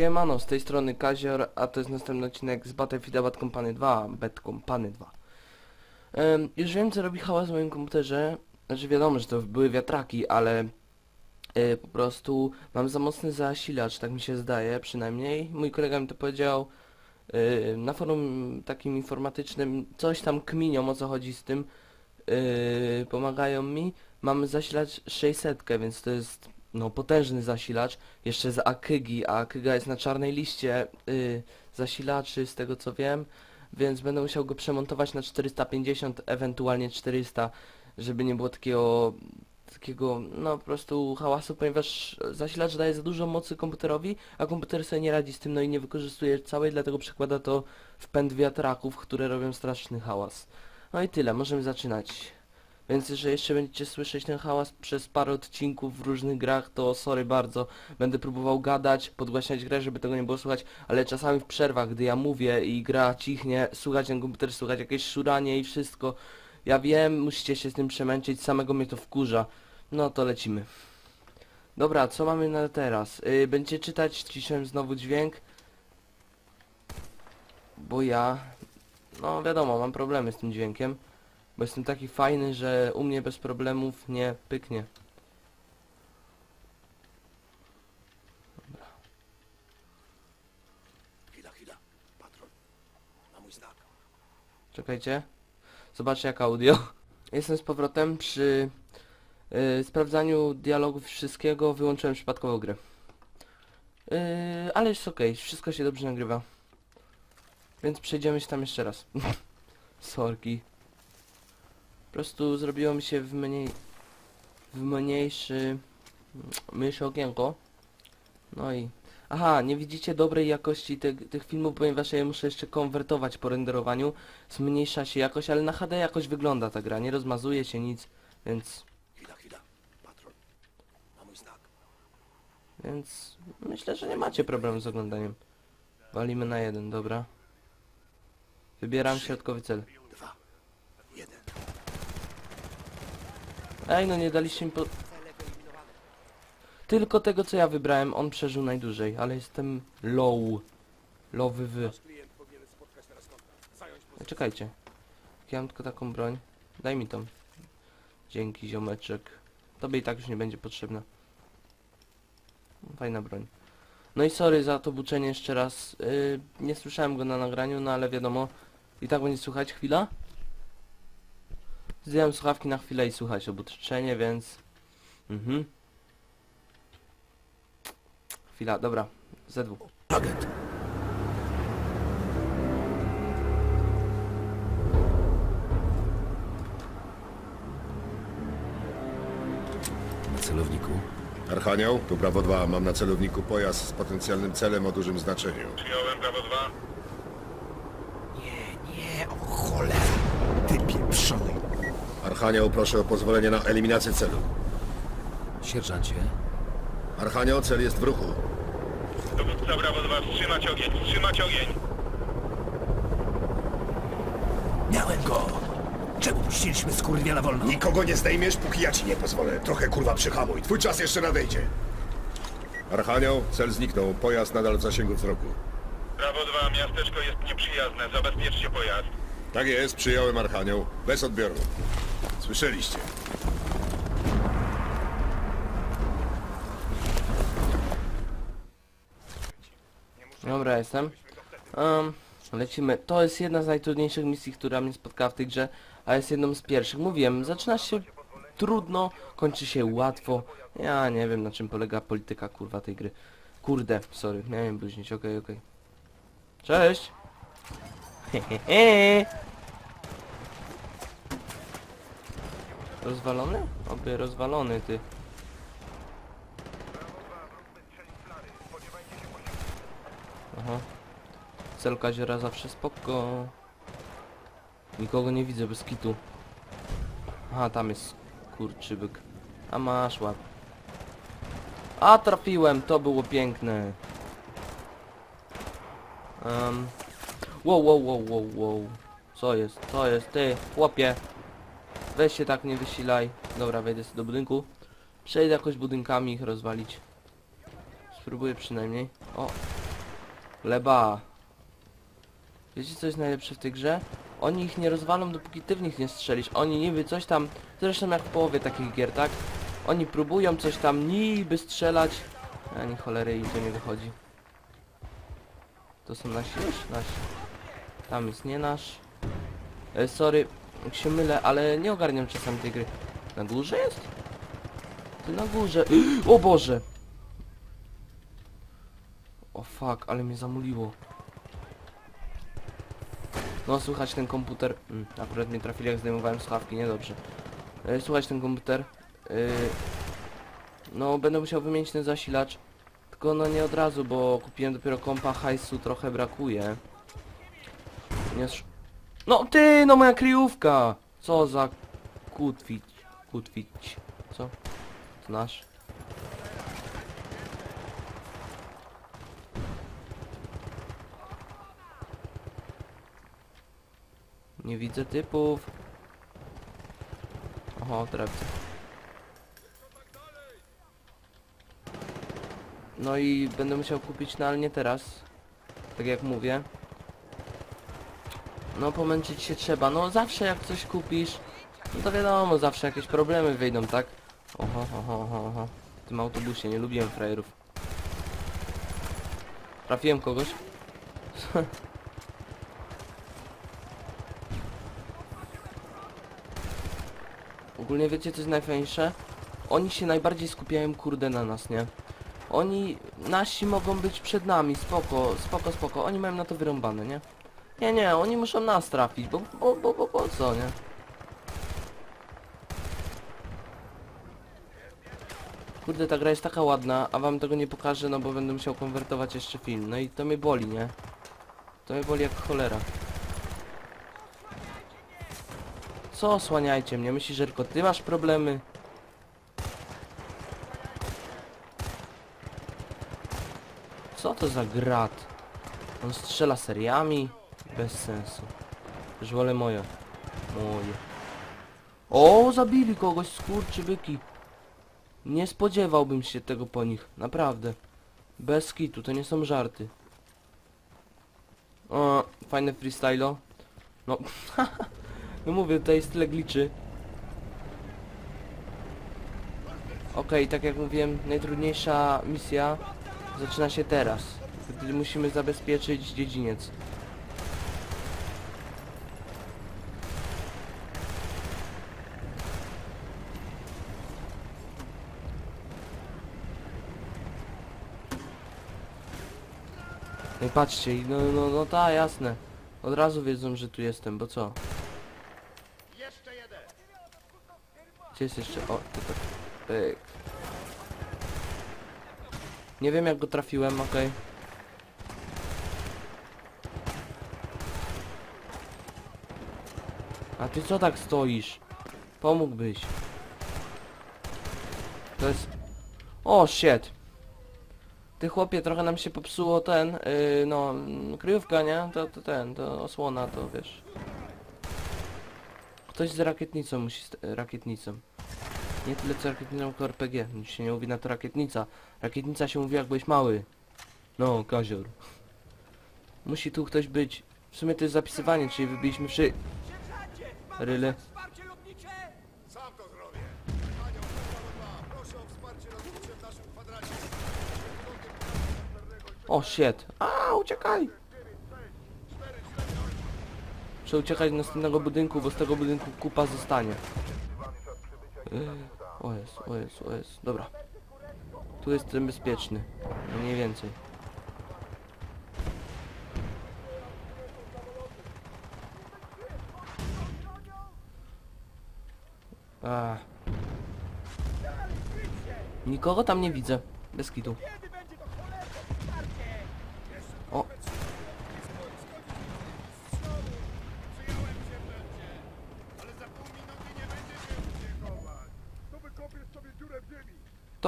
Siemano, z tej strony Kazior, a to jest następny odcinek z Battlefield Bad Company 2, Bad Company 2. Em, już wiem co robi hałas w moim komputerze, znaczy wiadomo, że to były wiatraki, ale e, po prostu mam za mocny zasilacz, tak mi się zdaje przynajmniej. Mój kolega mi to powiedział e, na forum takim informatycznym, coś tam kminią o co chodzi z tym, e, pomagają mi. Mam zasilacz 600, więc to jest no potężny zasilacz, jeszcze z Akygi, a Akyga jest na czarnej liście y, zasilaczy z tego co wiem, więc będę musiał go przemontować na 450, ewentualnie 400, żeby nie było takiego takiego no po prostu hałasu, ponieważ zasilacz daje za dużo mocy komputerowi, a komputer sobie nie radzi z tym, no i nie wykorzystuje całej, dlatego przekłada to w pęd wiatraków, które robią straszny hałas. No i tyle, możemy zaczynać. Więc jeżeli jeszcze będziecie słyszeć ten hałas przez parę odcinków w różnych grach, to sorry bardzo. Będę próbował gadać, podgłaśniać grę, żeby tego nie było słychać, ale czasami w przerwach, gdy ja mówię i gra cichnie, słychać ten komputer, słychać jakieś szuranie i wszystko. Ja wiem, musicie się z tym przemęczyć, samego mnie to wkurza. No to lecimy. Dobra, co mamy na teraz? Yy, będziecie czytać, ciszyłem znowu dźwięk. Bo ja... No wiadomo, mam problemy z tym dźwiękiem. Bo jestem taki fajny, że u mnie bez problemów nie pyknie. Chwila, chwila. Patron. Na mój znak. Czekajcie. Zobaczcie jak audio. Jestem z powrotem przy yy, sprawdzaniu dialogów wszystkiego. Wyłączyłem przypadkowo grę. Yy, ale jest okej, wszystko się dobrze nagrywa. Więc przejdziemy się tam jeszcze raz. Sorki. Po prostu zrobiło mi się w mniej... w mniejszy... mniejsze okienko. No i... Aha, nie widzicie dobrej jakości te, tych filmów, ponieważ ja je muszę jeszcze konwertować po renderowaniu. Zmniejsza się jakość, ale na HD jakoś wygląda ta gra, nie rozmazuje się nic, więc... Chwila, chwila. Patron. Na mój znak. Więc myślę, że nie macie problemu z oglądaniem. Walimy na jeden, dobra. Wybieram środkowy cel. Dwa. Jeden. Ej, no nie daliście mi po... Tylko tego co ja wybrałem, on przeżył najdłużej, ale jestem low. Lowy wy. Klient powinien spotkać teraz kontakt. Zająć E, Czekajcie. Ja mam tylko taką broń. Daj mi tą. Dzięki ziomeczek. Tobie i tak już nie będzie potrzebna. Fajna broń. No i sorry za to buczenie jeszcze raz. Yy, nie słyszałem go na nagraniu, no ale wiadomo. I tak będzie słychać chwila. Zdjąłem słuchawki na chwilę i słuchać obuczenie, więc... Mhm. Chwila, dobra. ZW. Agent. Na celowniku. Archanioł, tu Brawo 2. Mam na celowniku pojazd z potencjalnym celem o dużym znaczeniu. Przyjąłem prawo 2. Nie, nie, o cholera. Ty pieprzony. Archanioł, proszę o pozwolenie na eliminację celu. Sierżancie. Archanioł, cel jest w ruchu. Dowódca prawo 2, wstrzymać ogień, wstrzymać ogień. Miałem go. Czemu puściliśmy skurwiela wolno? Nikogo nie zdejmiesz, póki ja ci nie pozwolę. Trochę kurwa przyhamuj. Twój czas jeszcze nadejdzie. Archanioł, cel zniknął. Pojazd nadal w zasięgu wzroku. Prawo 2, miasteczko jest nieprzyjazne, zabezpieczcie pojazd. Tak jest, przyjąłem Archanioł. Bez odbioru. Słyszeliście. Dobra, jestem. Um, lecimy. To jest jedna z najtrudniejszych misji, która mnie spotkała w tej grze, a jest jedną z pierwszych. Mówiłem, zaczyna się trudno, kończy się łatwo. Ja nie wiem na czym polega polityka kurwa tej gry. Kurde, sorry, miałem bluźnić, okej, okej. Cześć! Hehehe. Rozwalony? Oby rozwalony ty. Aha. Cel kaziora zawsze spoko. Nikogo nie widzę bez kitu. Aha, tam jest kurczybyk. A masz łap. A trafiłem, to było piękne. Um. Wow, wow, wow, wow, wow. Co jest? Co jest? Ty, chłopie. Weź się tak nie wysilaj. Dobra, wejdę sobie do budynku. Przejdę jakoś budynkami ich rozwalić. Spróbuję przynajmniej. O, Leba. Wiecie co jest najlepsze w tej grze? Oni ich nie rozwalą dopóki ty w nich nie strzelisz. Oni niby coś tam, zresztą jak w połowie takich gier, tak? Oni próbują coś tam niby strzelać, ani cholery i to nie wychodzi. To są nasi? Nasi. Tam jest nie nasz. E, sorry, jak się mylę, ale nie ogarniam czasami tej gry. Na górze jest? Ty na górze. O Boże! O fuck, ale mnie zamuliło. No słychać ten komputer. Mm, akurat mnie trafili jak zdejmowałem słuchawki, niedobrze. E, słuchać ten komputer. E, no będę musiał wymienić ten zasilacz. Tylko no nie od razu, bo kupiłem dopiero kompa, hajsu trochę brakuje. No ty, no moja kryjówka! Co za kutwić, kutwić. Co? To nasz. Nie widzę typów. Oho, teraz. No i będę musiał kupić, no ale nie teraz. Tak jak mówię. No pomęczyć się trzeba. No zawsze jak coś kupisz, no to wiadomo, zawsze jakieś problemy wyjdą, tak? Oho, oho, oho, oho. W tym autobusie nie lubiłem frajerów. Trafiłem kogoś. Ogólnie wiecie co jest najfajniejsze? Oni się najbardziej skupiają kurde na nas, nie? Oni, nasi mogą być przed nami, spoko, spoko, spoko, oni mają na to wyrąbane, nie? Nie, nie, oni muszą nas trafić, bo, bo, bo, bo, bo co, nie? Kurde, ta gra jest taka ładna, a wam tego nie pokażę, no bo będę musiał konwertować jeszcze film. No i to mnie boli, nie? To mnie boli jak cholera. Co osłaniajcie mnie? Myślisz, że tylko ty masz problemy? Co to za grat? On strzela seriami? Bez sensu. Już wolę moje. O, zabili kogoś, skurczybyki. Nie spodziewałbym się tego po nich, naprawdę. Bez kitu, to nie są żarty. O, fajne freestylo. No, no mówię, tutaj jest tyle gliczy. Okej, tak jak mówiłem, najtrudniejsza misja zaczyna się teraz. Gdy musimy zabezpieczyć dziedziniec. No i patrzcie, i no, no, no ta, jasne. Od razu wiedzą, że tu jestem, bo co? Gdzie jest jeszcze? O, tutaj. Pyk. Nie wiem jak go trafiłem, okej. A ty co tak stoisz? Pomógłbyś. To jest... O, shit. Ty chłopie, trochę nam się popsuło ten, yy, no, mm, kryjówka, nie? To, to ten, to osłona, to wiesz. Ktoś z rakietnicą musi, rakietnicą. Nie tyle co rakietnicą, tylko RPG. Nic się nie mówi na to rakietnica. Rakietnica się mówi jak byłeś mały. No, kazior. Musi tu ktoś być. W sumie to jest zapisywanie, czyli wybiliśmy wszy... Ryle. Sam to zrobię. Anioł, proszę o wsparcie lotnicze w naszym kwadracie. O, shit. A, uciekaj! Muszę uciekać do następnego budynku, bo z tego budynku kupa zostanie. Yy, O jest, o jest, o jest. Dobra. Tu jestem bezpieczny. No Mniej więcej. A. Nikogo tam nie widzę. Bez kitu.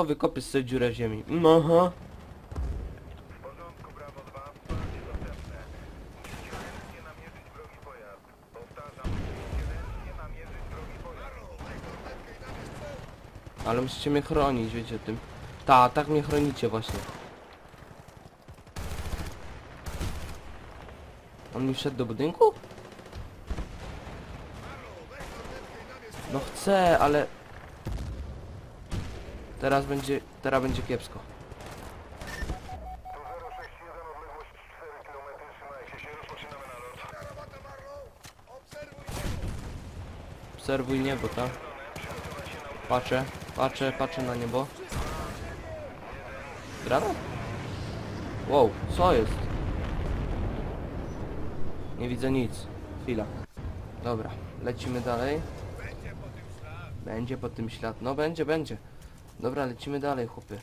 To wykopiesz sobie dziurę w ziemi. No, Aha. W porządku, Brawo 2, wsparcie dostępne. Musicie ręcznie namierzyć wrogi pojazd. Powtarzam, musicie ręcznie namierzyć wrogi pojazd. Ale musicie mnie chronić, wiecie o tym. Ta, tak mnie chronicie właśnie. On mi wszedł do budynku? No chcę, ale... Teraz będzie... Teraz będzie kiepsko. Tu 061, odległość 4 km, trzymajcie się, rozpoczynamy nalot. Obserwuj niebo, tak? Patrzę, patrzę, patrzę na niebo. Granat? Wow, co jest? Nie widzę nic. Chwila. Dobra, lecimy dalej. Będzie po tym ślad. No będzie, będzie. Dobra, lecimy dalej, chłopy.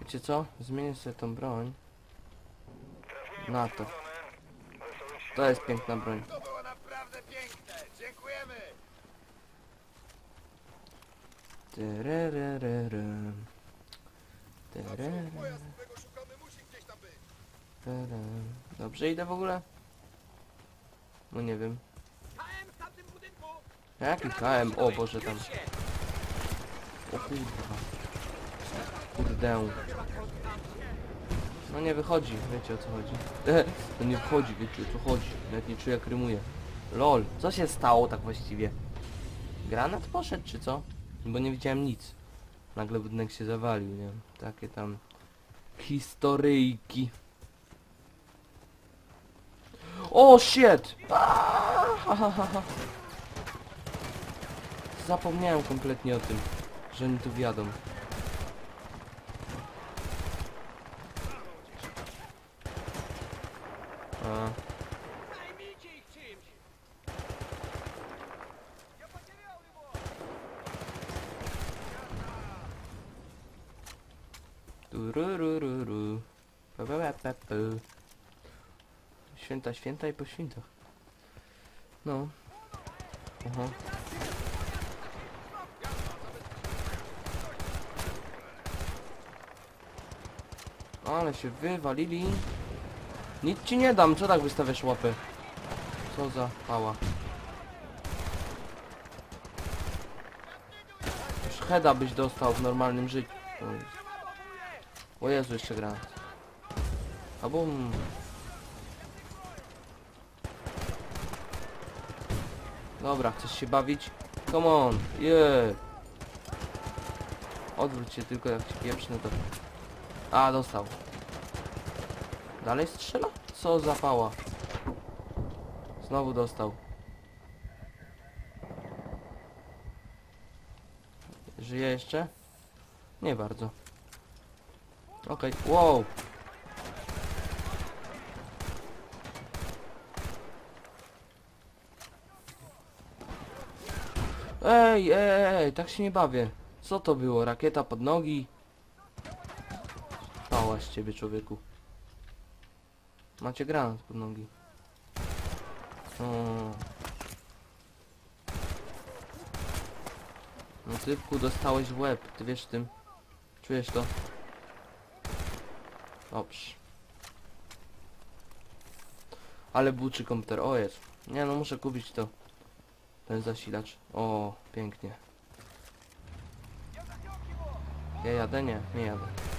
Wiecie co? Zmienię sobie tą broń. Na to. To jest piękna broń. To było naprawdę piękne. Dziękujemy. Tyryryryrym. Tyryryrym. którego szukamy, musi gdzieś tam być. Tadam. Dobrze idę w ogóle? No nie wiem. Jaki KM? O Boże tam. O kurwa. Kurde. No nie wychodzi, wiecie o co chodzi. To nie wchodzi, wiecie o co chodzi. Nawet nie czuję jak rymuje. LOL, co się stało tak właściwie? Granat poszedł czy co? Bo nie widziałem nic. Nagle budynek się zawalił, nie? Takie tam historyjki. O shit! Zapomniałem kompletnie o tym, że oni tu wjadą. A. Tururururu. Pa, pa, pa, pa, pa. Święta, święta i po świętach. No. Aha. Ale się wywalili. Nic ci nie dam, co tak wystawiasz łapy? Co za pała. Już heada byś dostał w normalnym życiu. O Jezu. Jeszcze gra. A bum. Dobra, chcesz się bawić? Come on, yeah. Odwróć się tylko jak ci pieprzny to... A, dostał. Dalej strzela? Co za pała. Znowu dostał. Żyje jeszcze? Nie bardzo. Okej, wow. Ej, ej, ej, tak się nie bawię. Co to było? Rakieta pod nogi? Ciebie, człowieku. Macie granat pod nogi. O. No typku, dostałeś w łeb. Ty wiesz tym. Czujesz to? Dobrze. Ale buczy komputer. O jest. Nie no, muszę kupić to. Ten zasilacz. O, pięknie. Ja jadę? Nie, nie jadę.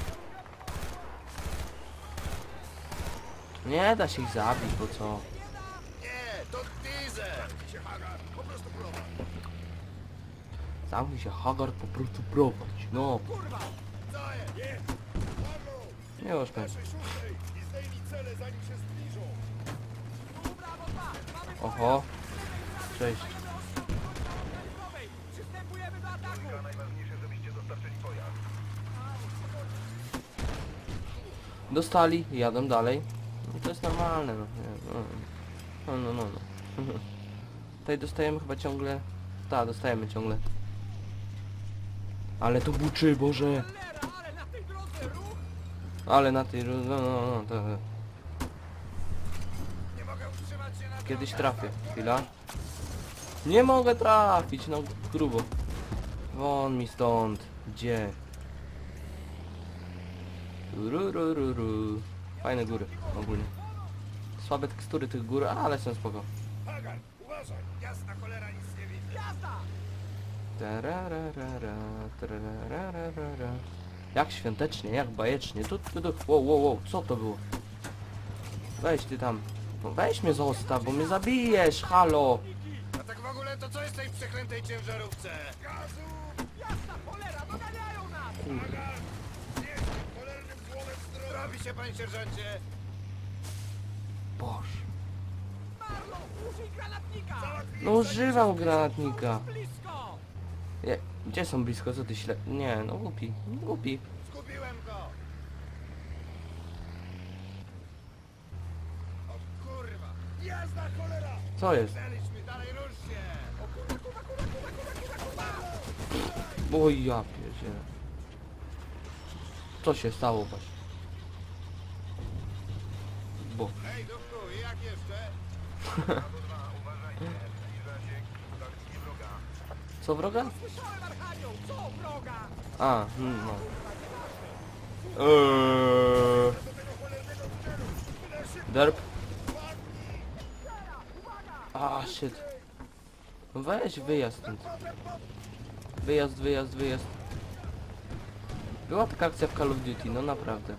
Nie da się ich zabić, bo co? Nie, to. Zamknij się, Hagar po prostu prowadź. No, Co jest? Nie. Już pewnie. szóstej i zdejmij. Oho. Cześć. Dostali, jadą dalej. To jest normalne, no. Nie, no, no, no, no. no. Tutaj dostajemy chyba ciągle... Tak, dostajemy ciągle. Ale to buczy, Boże! Ale na tej... No, no, no, to... Kiedyś trafię. Chwila. Nie mogę trafić, no grubo. Won mi stąd. Gdzie? Tururururu. Fajne góry, ogólnie. Słabe tekstury tych gór, ale są spoko. Hagar, uważaj. Jasna cholera nic nie widzę. Tarararara, tarararara. Jak świątecznie, jak bajecznie. Tu, tu, tu. Wow, wow, wow, co to było? Weź ty tam. No weź mnie zostaw, bo mnie zabijesz, halo! A tak w ogóle to co jest w tej przeklętej ciężarówce? Robi się, panie sierżancie! Boże. No używam granatnika. Je, gdzie są blisko? Co ty śle... Nie, no głupi. Głupi. Zgubiłem go! O kurwa! Jazda cholera! Co jest? Dalej, rusz się! Oj, ja pierdzielę. Co się stało właśnie? Bo... Hej, jak jeszcze? Co wroga? A, hmm, no. Eee. Derp. A, shit. No weź wyjazd. Wyjazd, wyjazd, wyjazd. Była taka akcja w Call of Duty, no naprawdę.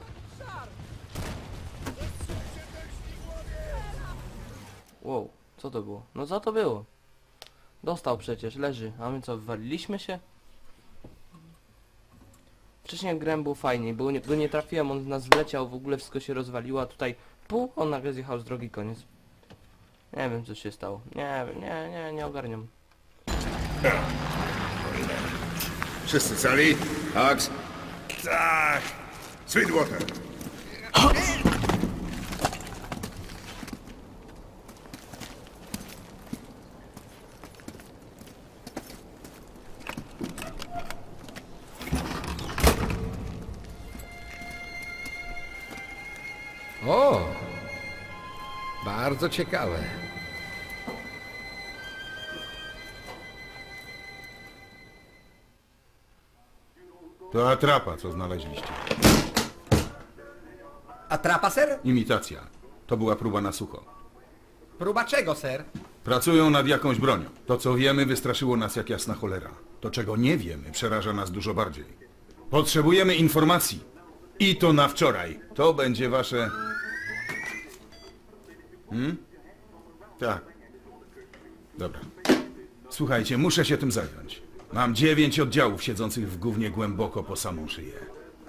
Wow, co to było? No co to było? Dostał przecież, leży. A my co, wywaliliśmy się? Wcześniej jak grałem było fajniej, bo nie, bo nie trafiłem, on z nas wleciał, w ogóle wszystko się rozwaliło, a tutaj pół, on nagle zjechał z drogi, koniec. Nie wiem co się stało. Nie wiem, nie, nie, nie ogarniam. Wszyscy cali? Ax? Tak! Sweetwater! Bardzo ciekawe. To atrapa, co znaleźliście. Atrapa, ser? Imitacja. To była próba na sucho. Próba czego, ser? Pracują nad jakąś bronią. To, co wiemy, wystraszyło nas jak jasna cholera. To, czego nie wiemy, przeraża nas dużo bardziej. Potrzebujemy informacji. I to na wczoraj. To będzie wasze... Hmm? Tak. Dobra. Słuchajcie, muszę się tym zająć. Mam dziewięć oddziałów siedzących w gównie głęboko po samą szyję.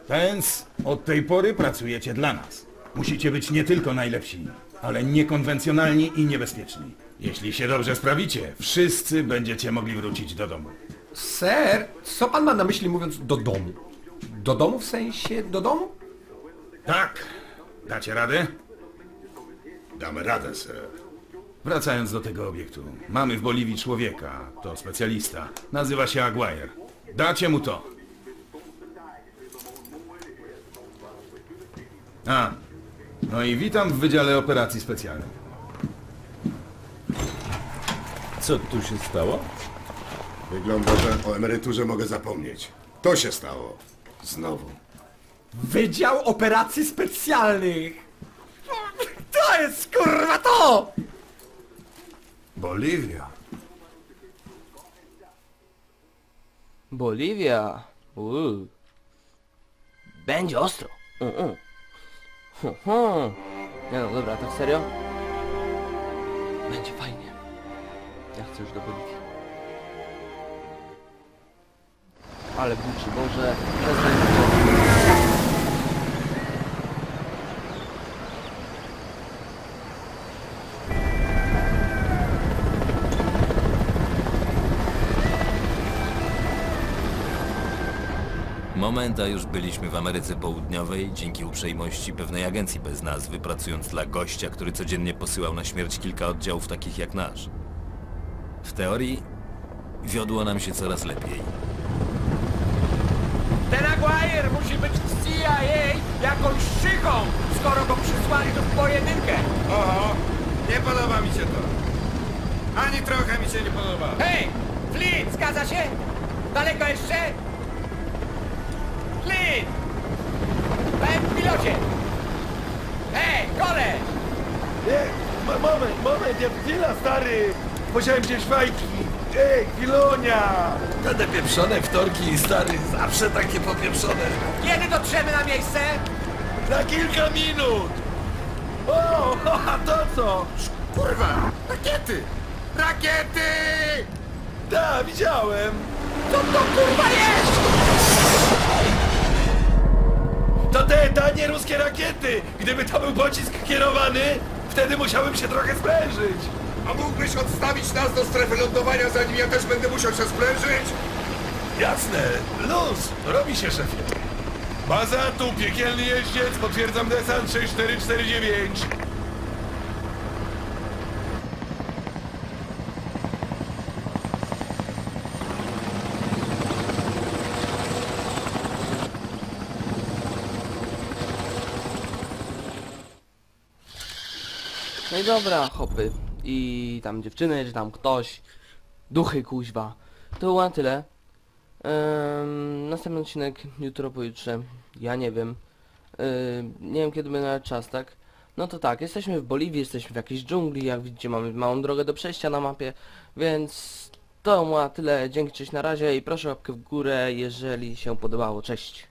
Więc od tej pory pracujecie dla nas. Musicie być nie tylko najlepsi, ale niekonwencjonalni i niebezpieczni. Jeśli się dobrze sprawicie, wszyscy będziecie mogli wrócić do domu. Ser, co pan ma na myśli mówiąc do domu? Do domu w sensie do domu? Tak? Dacie radę? Damy radę, sir. Wracając do tego obiektu. Mamy w Boliwii człowieka, to specjalista. Nazywa się Aguirre. Dacie mu to. A, no i witam w Wydziale Operacji Specjalnych. Co tu się stało? Wygląda, że o emeryturze mogę zapomnieć. To się stało. Znowu. Wydział Operacji Specjalnych! To jest kurwa to! Boliwia. Boliwia. Uuu. Będzie ostro. Uh, uh. Hu, hu. Nie no, dobra, tak serio? Będzie fajnie. Ja chcę już do Boliwii. Ale buczy, Boże. Przestań to. Momenta już byliśmy w Ameryce Południowej dzięki uprzejmości pewnej agencji bez nazwy, pracując dla gościa, który codziennie posyłał na śmierć kilka oddziałów takich jak nasz. W teorii wiodło nam się coraz lepiej. Ten Aguirre musi być w CIA jakąś szychą, skoro go przysłali tu w pojedynkę. Oho, nie podoba mi się to. Ani trochę mi się nie podoba. Hej, Flint, zgadza się? Daleko jeszcze? Flint! Panie pilocie! Hej, koleś! Nie, ma- moment, moment, ja chwila, stary! Musiałem gdzieś fajki. Ej, chwilonia! Te pieprzone wtorki, stary, zawsze takie popieprzone. Kiedy dotrzemy na miejsce? Za kilka minut! O! a to co? Kurwa! Rakiety! Rakiety! Da, widziałem. Co to kurwa jest? To te tanie ruskie rakiety! Gdyby to był pocisk kierowany, wtedy musiałbym się trochę sprężyć. A mógłbyś odstawić nas do strefy lądowania, zanim ja też będę musiał się sprężyć? Jasne, luz, robi się szefie. Baza tu, piekielny jeździec, potwierdzam desant 6449. No i dobra, hopy. I tam dziewczyny, czy tam ktoś. Duchy kuźwa. To było na tyle. Ehm, następny odcinek jutro, pojutrze. Ja nie wiem. Ehm, nie wiem kiedy będę miał czas, tak? No to tak, jesteśmy w Boliwii, jesteśmy w jakiejś dżungli, jak widzicie mamy małą drogę do przejścia na mapie, więc to na tyle, dzięki, cześć, na razie i proszę łapkę w górę, jeżeli się podobało, cześć.